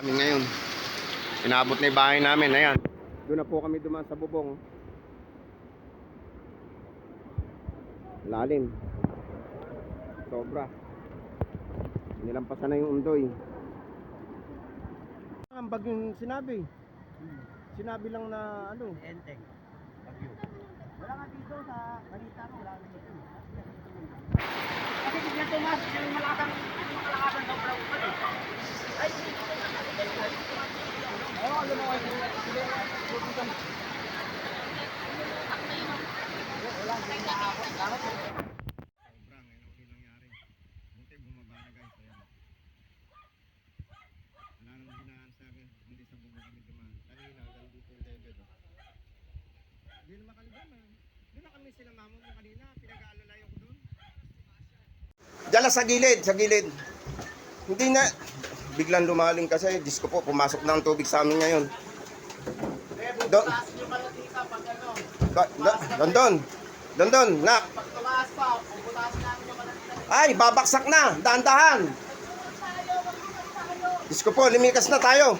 Amin ngayon. Inabot na yung bahay namin. Ayan. Doon na po kami dumaan sa bubong. Lalim. Sobra. Nilampasan na yung undoy. Ang bagyong sinabi. Sinabi lang na ano. Enteng. Bagyo. Wala nga dito sa balita mo, wala nga dito. Kasi Tomas, yung malakang, yung malakang na makaligan. Ah. Doon na kami sila mamo mo kanina. Pinag-aalalayo ko doon. Dala sa gilid, sa gilid. Hindi na. Biglang lumaling kasi. Diyos ko po, pumasok na ang tubig sa amin ngayon. Do, taas yung malatita pag ano. do, do, don, don. Don, don, nak. Ay, babaksak na. Dahan-dahan. Diyos ko po, limikas na tayo.